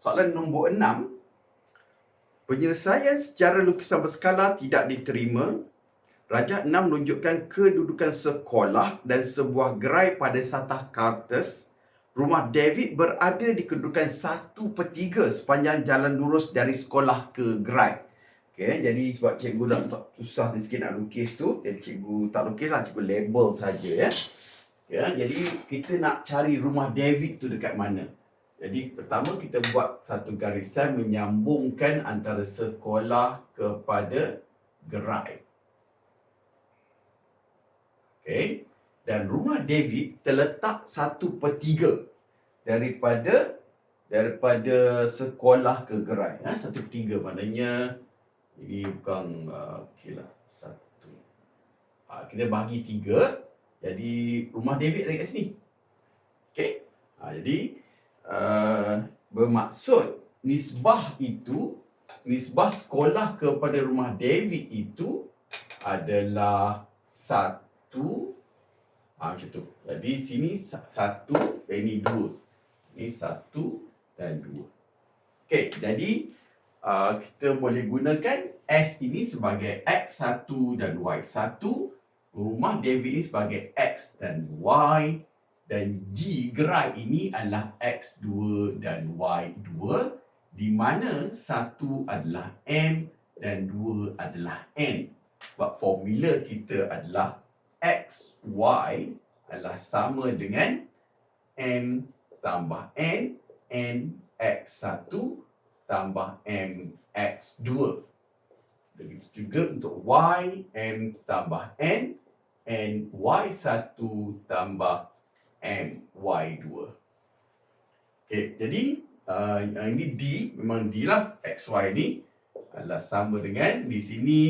soalan nombor enam. Penyelesaian secara lukisan berskala tidak diterima. Rajah enam menunjukkan kedudukan sekolah dan sebuah gerai pada satah kartes. Rumah David berada di kedudukan satu per tiga sepanjang jalan lurus dari sekolah ke gerai. Okay, jadi sebab cikgu nak tak susah sikit nak lukis tu, jadi cikgu tak lukis lah, cikgu label saja ya. Ya, jadi kita nak cari rumah David tu dekat mana. Jadi pertama kita buat satu garisan menyambungkan antara sekolah kepada gerai. Okey. Dan rumah David terletak satu per tiga daripada daripada sekolah ke gerai. Ha? Satu per tiga maknanya ini bukan uh, okey lah. Satu. Ha, kita bagi tiga. Jadi rumah David ada kat sini. Okey. Ha, jadi uh, bermaksud nisbah itu nisbah sekolah kepada rumah David itu adalah satu ha, macam tu. Jadi sini satu, eh, ini dua. Ini satu dan dua. Okey, jadi uh, kita boleh gunakan S ini sebagai X1 dan Y1. Rumah David ini sebagai X dan Y. Dan G gerai ini adalah X2 dan Y2. Di mana satu adalah M dan dua adalah N. Sebab formula kita adalah X, Y adalah sama dengan M tambah N, N X1 tambah M X2. Begitu juga untuk Y, M tambah N, N Y1 tambah M Y2. Okay, jadi uh, ini D, memang D lah, XY ni adalah sama dengan di sini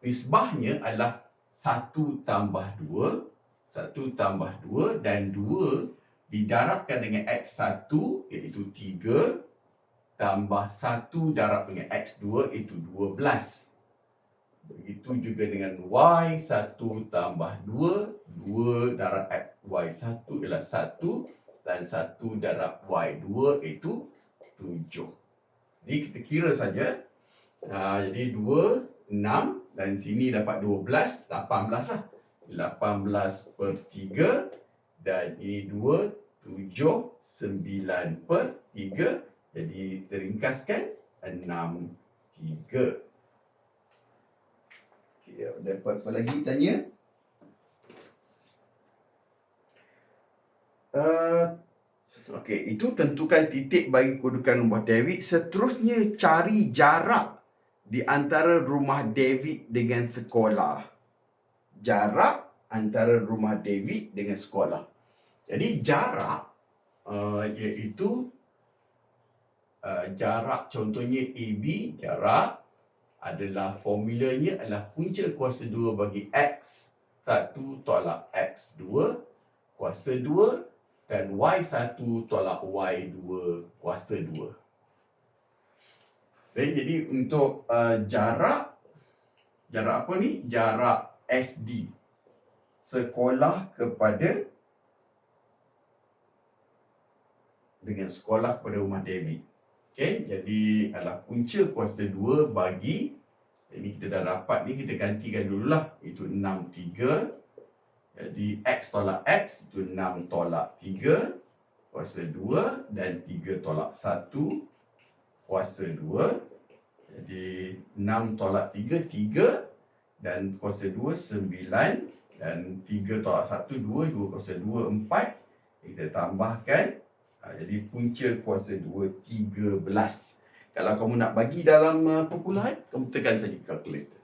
nisbahnya adalah 1 tambah 2, 1 tambah 2 dan 2 didarabkan dengan X1 iaitu 3 tambah 1 darab dengan X2 iaitu 12. Begitu juga dengan Y1 tambah 2, 2 darab Y1 ialah 1 dan 1 darab Y2 iaitu 7. Jadi kita kira saja. Ha, jadi 2, 6 dan sini dapat 12, 18 lah. 18 per 3 dan ini 2, 7, 9 per 3. Jadi teringkaskan 6, 3. Okay, ada apa-apa lagi tanya? Uh, Okey, itu tentukan titik bagi kedudukan rumah David. Seterusnya cari jarak di antara rumah David dengan sekolah. Jarak antara rumah David dengan sekolah. Jadi jarak uh, iaitu uh, jarak contohnya AB jarak adalah formulanya adalah punca kuasa 2 bagi X 1 tolak X 2 kuasa 2 dan Y1 tolak Y2 kuasa 2. Okay, jadi untuk uh, jarak, jarak apa ni? Jarak SD. Sekolah kepada dengan sekolah kepada rumah David. Okay, jadi adalah punca kuasa 2 bagi ini kita dah dapat ni kita gantikan dululah itu 6 3 jadi X tolak X itu 6 tolak 3 kuasa 2 dan 3 tolak 1 kuasa 2. Jadi 6 tolak 3, 3 dan kuasa 2, 9 dan 3 tolak 1, 2, 2 kuasa 2, 4. Kita tambahkan. Ha, jadi punca kuasa 2, 13. Kalau kamu nak bagi dalam uh, perpuluhan, kamu tekan saja kalkulator.